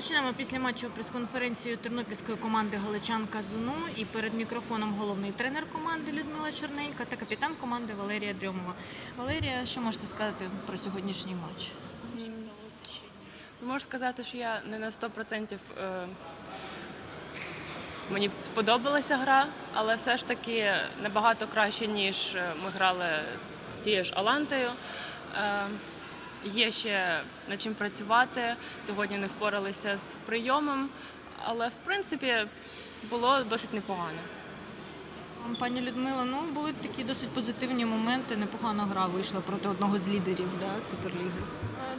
Розпочнемо після матчу прес-конференцію тернопільської команди Галичанка Зуну. І перед мікрофоном головний тренер команди Людмила Черненька та капітан команди Валерія Дрьомова. Валерія, що можете сказати про сьогоднішній матч? Можу сказати, що я не на 100% е, мені сподобалася гра, але все ж таки набагато краще, ніж е, ми грали з тією ж Алантою. Є ще над чим працювати. Сьогодні не впоралися з прийомом, але в принципі було досить непогано. Пані Людмила, ну були такі досить позитивні моменти. Непогана гра вийшла проти одного з лідерів да, Суперліги. Е,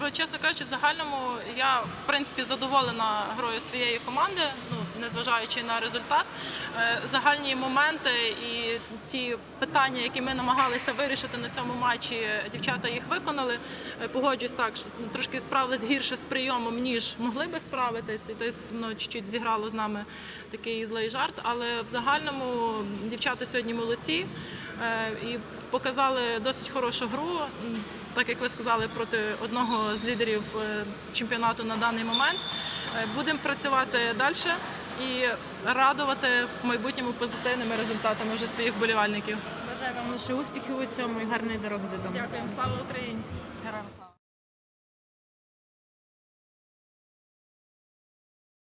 Ну, чесно кажучи, в загальному я в принципі задоволена грою своєї команди, ну незважаючи на результат. Е, Загальні моменти і ті питання, які ми намагалися вирішити на цьому матчі, дівчата їх виконали. Е, Погоджуюсь так, що ну, трошки справились гірше з прийомом, ніж могли би справитись. І десь воно чуть-чуть зіграло з нами такий злий жарт. Але в загальному дівчата сьогодні молодці е, і показали досить хорошу гру. Так як ви сказали, проти одного з лідерів чемпіонату на даний момент. Будемо працювати далі і радувати в майбутньому позитивними результатами вже своїх болівальників. Бажаю вам лише успіхів у цьому і гарної дороги додому. Дякуємо, слава Україні! Героям слава!